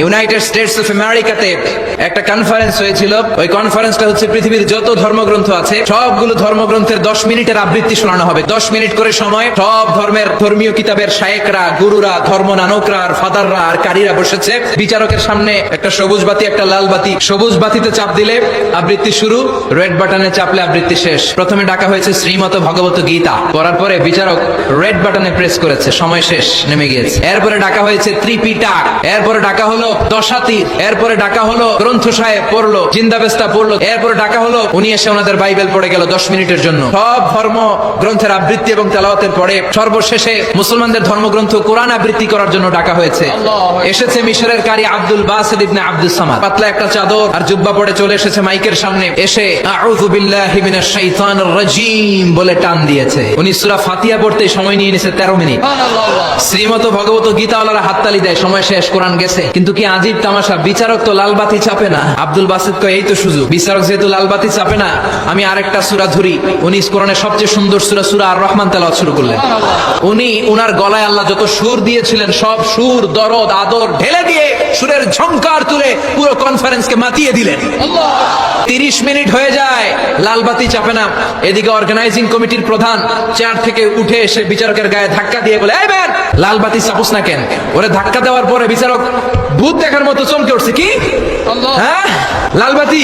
United states of আমেরিকাতে একটা conference হয়েছিল। ওই কনফারেন্সটা হচ্ছে পৃথিবীর যত ধর্মগ্রন্থ আছে, সবগুলো ধর্মগ্রন্থের দশ মিনিটের আবৃত্তি শোনানো হবে। দশ মিনিট করে সময়, সব ধর্মের ধর্মীয় কিতাবের শায়েকরা, গুরুরা, ধর্ম নানকরা, আর ফাদাররা, আর কারীরা বসেছে। বিচারকের সামনে একটা সবুজ বাতি, একটা লাল বাতি, সবুজ বাতিতে চাপ দিলে আবৃত্তি শুরু রেড বাটনে চাপলে আবৃত্তি শেষ। প্রথমে ডাকা হয়েছে শ্রীমত ভগবত গীতা। করার পরে বিচারক রেড বাটনে প্রেস করেছে, সময় শেষ, নেমে গিয়েছে। এরপরে ডাকা হয়েছে ত্রিপিটাক। এরপরে ডাকা হলো দশাতি এরপরে ডাকা হলো গ্রন্থ সাহেব পড়ল জিন্দাবেস্তা পড়ল এরপরে ডাকা হলো উনি এসে ওনাদের বাইবেল পড়ে গেল দশ মিনিটের জন্য। সব ধর্ম গ্রন্থের আবৃত্তি এবং তেলাওয়াতের পরে সর্বশেষে মুসলমানদের ধর্মগ্রন্থ কোরআন আবৃত্তি করার জন্য ডাকা হয়েছে। এসেছে মিশরের কারি আব্দুল বাসিদ ইবনে আব্দুল সামাদ। পাতলা একটা চাদর আর জুব্বা পরে চলে এসেছে মাইকের সামনে। এসে আউযু বিল্লাহি মিনাশ শাইতানির রাজীম বলে টান দিয়েছে। উনি সূরা ফাতিহা পড়তে সময় নিয়ে নিয়েছে 13 মিনিট। শ্রীমত ভগবত গীতাওয়ালারা হাততালি দেয় সময় শেষ কোরআন গেছে। কিন্তু কি আজীব তামাশা? বিচারক তো লাল বাতি চাপে না। আব্দুল বাসিদ কয়, এই তো সুযোগ। বিচারক যেহেতু লাল বাতি চাপে না, আমি আরেকটা সূরা ধরি। উনি কোরআনের সবচেয়ে সুন্দর সূরা সূরা আর রহমান তেলাওয়াত শুরু করলেন। উনি উনার গলায় আল্লাহ যত সুর দিয়েছিলেন, সব সুর, দরদ, আদর ঢেলে দিয়ে সুরের ঝংকার তুলে পুরো কনফারেন্সকে মাতিয়ে দিলেন। তিরিশ মিনিট হয়ে যায় লালবাতি চাপে না। এদিকে অর্গানাইজিং কমিটির প্রধান চেয়ার থেকে উঠে এসে বিচারকের গায়ে ধাক্কা দিয়ে বলে, এই ম্যান লাল চাপুস না কেন? ওরে ধাক্কা দেওয়ার পরে বিচারক ভূত দেখার মতো চমকে উঠছে কি? হ্যাঁ? লাল বাতি